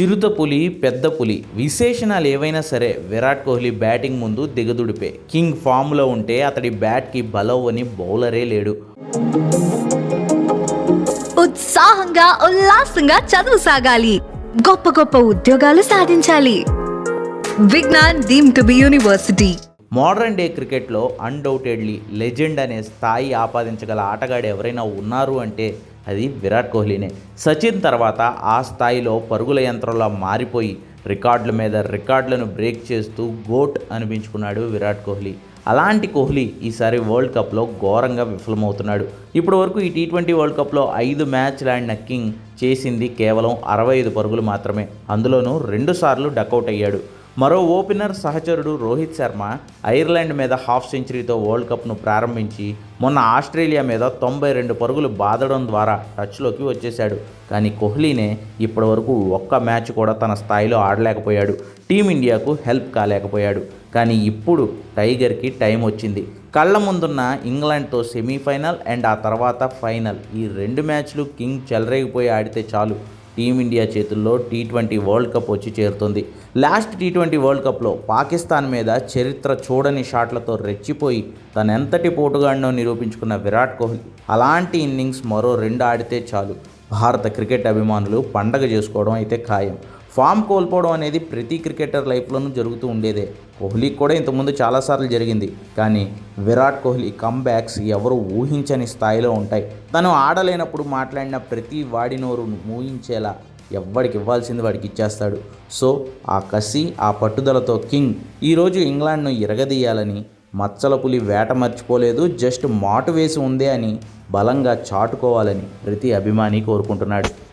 చిరుత పులి పెద్ద పులి. విశేషణాలు ఏవైనా సరే విరాట్ కోహ్లీ బ్యాటింగ్ ముందు దిగదుడిపే. కింగ్ ఫామ్లో ఉంటే అతడి బ్యాట్కి బలవ్ అని బౌలరే లేడు. ఉత్సాహంగా ఉల్లాసంగా చదువు సాగాలి. గొప్ప గొప్ప ఉద్యోగాలు సాధించాలి. Vignan deemed to be university. Modern day క్రికెట్లో అన్డౌటెడ్లీ లెజెండ్ అనే స్థాయి ఆపాదించగల ఆటగాడు ఎవరైనా ఉన్నారు అంటే అది విరాట్ కోహ్లీనే. సచిన్ తర్వాత ఆ స్థాయిలో పరుగుల యంత్రంలో మారిపోయి రికార్డుల మీద రికార్డులను బ్రేక్ చేస్తూ గోట్ అనిపించుకున్నాడు విరాట్ కోహ్లీ. అలాంటి కోహ్లీ ఈసారి వరల్డ్ కప్లో ఘోరంగా విఫలమవుతున్నాడు. ఇప్పటి వరకు ఈ టీ ట్వంటీ వరల్డ్ కప్లో ఐదు మ్యాచ్లు ఆడిన కింగ్ చేసింది కేవలం అరవై ఐదు పరుగులు మాత్రమే. అందులోనూ రెండుసార్లు డకౌట్ అయ్యాడు. మరో ఓపెనర్ సహచరుడు రోహిత్ శర్మ ఐర్లాండ్ మీద హాఫ్ సెంచరీతో వరల్డ్ కప్ను ప్రారంభించి మొన్న ఆస్ట్రేలియా మీద తొంభై రెండు పరుగులు బాదడం ద్వారా టచ్లోకి వచ్చేశాడు. కానీ కోహ్లీనే ఇప్పటివరకు ఒక్క మ్యాచ్ కూడా తన స్థాయిలో ఆడలేకపోయాడు. టీమిండియాకు హెల్ప్ కాలేకపోయాడు. కానీ ఇప్పుడు టైగర్కి టైం వచ్చింది. కళ్ళ ముందున్న ఇంగ్లాండ్తో సెమీఫైనల్ అండ్ ఆ తర్వాత ఫైనల్. ఈ రెండు మ్యాచ్లు కింగ్ చెలరేగిపోయి ఆడితే చాలు. టీమిండియా చేతుల్లో టీ ట్వంటీ వరల్డ్ కప్ వచ్చి చేరుతుంది. లాస్ట్ టీ ట్వంటీ వరల్డ్ కప్లో పాకిస్తాన్ మీద చరిత్ర చూడని షాట్లతో రెచ్చిపోయి తనెంతటి పోటుగాడినో నిరూపించుకున్న విరాట్ కోహ్లీ అలాంటి ఇన్నింగ్స్ మరో రెండు ఆడితే చాలు. భారత క్రికెట్ అభిమానులు పండగ చేసుకోవడం అయితే ఖాయం. ఫామ్ కోల్పోవడం అనేది ప్రతి క్రికెటర్ లైఫ్లోనూ జరుగుతూ ఉండేదే. కోహ్లీకి కూడా ఇంతకుముందు చాలాసార్లు జరిగింది. కానీ విరాట్ కోహ్లీ కమ్బ్యాక్స్ ఎవరు ఊహించని స్థాయిలో ఉంటాయి. తను ఆడలేనప్పుడు మాట్లాడిన ప్రతి వాడి ఊహించేలా ఎవ్వడికి ఇవ్వాల్సింది వాడికి ఇచ్చేస్తాడు. సో ఆ కసి ఆ పట్టుదలతో కింగ్ ఈరోజు ఇంగ్లాండ్ను ఇరగదీయాలని మచ్చల పులి వేట మర్చిపోలేదు. జస్ట్ మాటు వేసి ఉందే అని బలంగా చాటుకోవాలని ప్రతి అభిమాని కోరుకుంటున్నాడు.